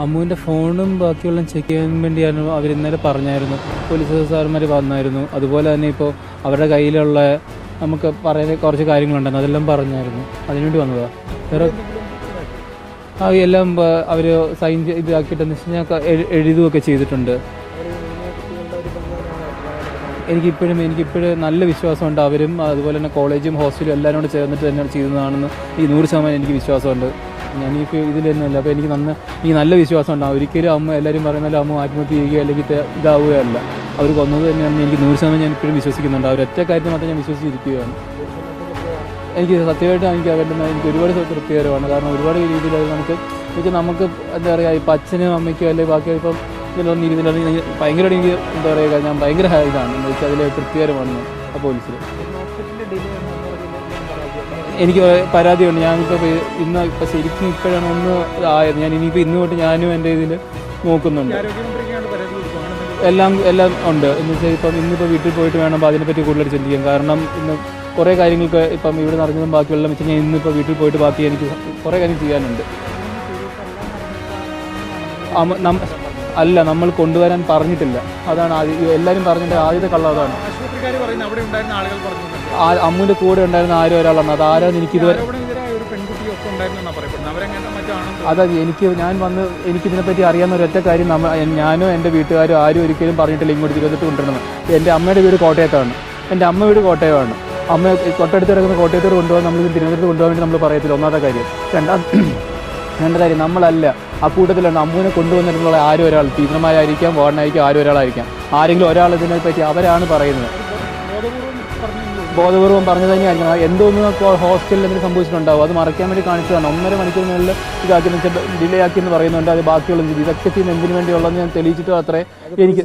അമ്മുവിന്റെ ഫോണും ബാക്കിയുള്ള ചെക്ക് ചെയ്യാൻ വേണ്ടിയാണ് അവർ ഇന്നലെ പറഞ്ഞായിരുന്നു. പോലീസ് സാർമാർ വന്നായിരുന്നു. അതുപോലെ തന്നെ ഇപ്പോൾ അവരുടെ കയ്യിലുള്ള നമുക്ക് പറയുന്ന കുറച്ച് കാര്യങ്ങളുണ്ടെന്ന് അതെല്ലാം പറഞ്ഞായിരുന്നു. അതിനുവേണ്ടി വന്നതാണ് വേറെ ആ എല്ലാം അവർ സൈൻ ഇതാക്കിയിട്ടെന്ന് വെച്ച് കഴിഞ്ഞാൽ എഴു- എഴുതുകയൊക്കെ ചെയ്തിട്ടുണ്ട്. എനിക്കിപ്പോഴും എനിക്കിപ്പോഴും നല്ല വിശ്വാസമുണ്ട്. അവരും അതുപോലെ തന്നെ കോളേജും ഹോസ്റ്റലും എല്ലാവരും കൂടെ ചേർന്നിട്ട് തന്നെ ചെയ്യുന്നതാണെന്ന് ഈ നൂറ് ശതമാനം എനിക്ക് വിശ്വാസമുണ്ട്. ഞാനിപ്പോൾ ഇതിൽ തന്നെയല്ല. അപ്പോൾ എനിക്ക് നന്ന എനിക്ക് നല്ല വിശ്വാസം ഉണ്ടാവും. ഒരിക്കലും അമ്മ എല്ലാവരും പറയുന്നല്ലോ അമ്മ ആത്മഹത്യ ചെയ്യുകയോ അല്ലെങ്കിൽ ഇതാവുകയല്ല. അവർ കൊന്നത് തന്നെയാണ് എനിക്ക് നൂറ് ശതമാനം ഞാൻ ഇപ്പോഴും വിശ്വസിക്കുന്നുണ്ട്. അവർ ഒറ്റ കാര്യത്തിൽ മാത്രം ഞാൻ വിശ്വസിച്ചിരിക്കുകയാണ്. എനിക്ക് സത്യമായിട്ട് എനിക്ക് അവരുടെ എനിക്ക് ഒരുപാട് തൃപ്തികരമാണ്. കാരണം ഒരുപാട് രീതിയിൽ അത് നമുക്ക് എനിക്ക് നമുക്ക് എന്താ പറയുക ഇപ്പം അച്ഛനും അമ്മയ്ക്കും അല്ലെങ്കിൽ ബാക്കി ഇപ്പം ഇതിലൊന്നും ഇരുന്നില്ല ഭയങ്കര എനിക്ക് എന്താ പറയുക ഞാൻ ഭയങ്കര ഇതാണ്. എന്ന് വെച്ചാൽ അതിൽ തൃപ്തികരമാണ് ഞാൻ ആ പോലീസിൽ എനിക്ക് പരാതിയുണ്ട്. ഞാനിപ്പോൾ ഇന്ന് ഇപ്പം ശരിക്കും ഇപ്പോഴാണ് ഒന്ന് ആയത്. ഞാൻ ഇനിയിപ്പോൾ ഇന്ന് തൊട്ട് ഞാനും എന്റെ ഇതിൽ നോക്കുന്നുണ്ട്. എല്ലാം എല്ലാം ഉണ്ട്. എന്ന് വെച്ചാൽ ഇപ്പം ഇന്നിപ്പോൾ വീട്ടിൽ പോയിട്ട് വേണം അതിനെപ്പറ്റി കൂടുതൽ ചിന്തിക്കാം കാരണം ഇന്ന് കുറേ കാര്യങ്ങൾക്ക് ഇപ്പം ഇവിടെ നടന്നതും ബാക്കിയുള്ള വെച്ച് ഞാൻ ഇന്നിപ്പോൾ വീട്ടിൽ പോയിട്ട് ബാക്കി എനിക്ക് കുറേ കാര്യം ചെയ്യാനുണ്ട്. അല്ല നമ്മൾ കൊണ്ടുവരാൻ പറഞ്ഞിട്ടില്ല. അതാണ് ആദ്യം എല്ലാവരും പറഞ്ഞിട്ട് ആദ്യത്തെ കള്ളം അതാണ് പറയുന്നത് അവിടെ ഉണ്ടായിരുന്ന ആളുകൾ ആ കൂടെ ഉണ്ടായിരുന്ന ആരും ഒരാളാണ് അത് ആരാന്ന് എനിക്ക് മറ്റാണെന്ന് അതാ എനിക്ക് ഞാൻ വന്ന് എനിക്കിതിനെപ്പറ്റി അറിയാവുന്ന ഒരൊറ്റ കാര്യം ഞാനും ഞാനോ എന്റെ വീട്ടുകാരും ആരും ഒരിക്കലും പറഞ്ഞിട്ടില്ല ഇങ്ങോട്ട് തിരുവനന്തപുരത്ത് കൊണ്ടുവരുന്നത്. എന്റെ അമ്മയുടെ വീട് കോട്ടയത്താണ്. എന്റെ അമ്മ വീട് കോട്ടയമാണ്. അമ്മ തൊട്ടടുത്ത് കിടക്കുന്ന കോട്ടയത്തോട് കൊണ്ടുപോകാൻ നമ്മൾ തിരുവനന്തപുരത്ത് കൊണ്ടുപോകാൻ വേണ്ടി നമ്മൾ പറയത്തില്ല. ഒന്നാമത്തെ കാര്യം. രണ്ടാം രണ്ടാമത്തെ കാര്യം നമ്മളല്ല. ആ കൂട്ടത്തിലുണ്ട് അമ്മുവിനെ കൊണ്ടുവന്നിട്ടുള്ള ആരും ഒരാൾ? ടീച്ചർമാരായിരിക്കാം വാർഡനായിരിക്കാം ആരും ഒരാളായിരിക്കാം. ആരെങ്കിലും ഒരാൾ ഇതിനെപ്പറ്റി അവരാണ് പറയുന്നത്. ബോധപൂർവം പറഞ്ഞു തന്നെയായിരിക്കണം എന്തോന്ന് ഹോസ്റ്റലിൽ എന്തെങ്കിലും സംഭവിച്ചിട്ടുണ്ടാവും. അത് മറയ്ക്കാൻ വേണ്ടി കാണിച്ചതാണ്. ഒന്നര മണിക്കൂറിനുള്ളിൽ ഇതാക്കി ഡിലേ ആക്കി എന്ന് പറയുന്നുണ്ട്. അത് ബാക്കിയുള്ള ഇതൊക്കെ ചെയ്യുന്ന എന്തിനു വേണ്ടിയുള്ളതെന്ന് ഞാൻ തെളിയിച്ചിട്ട് അത്രേ എനിക്ക്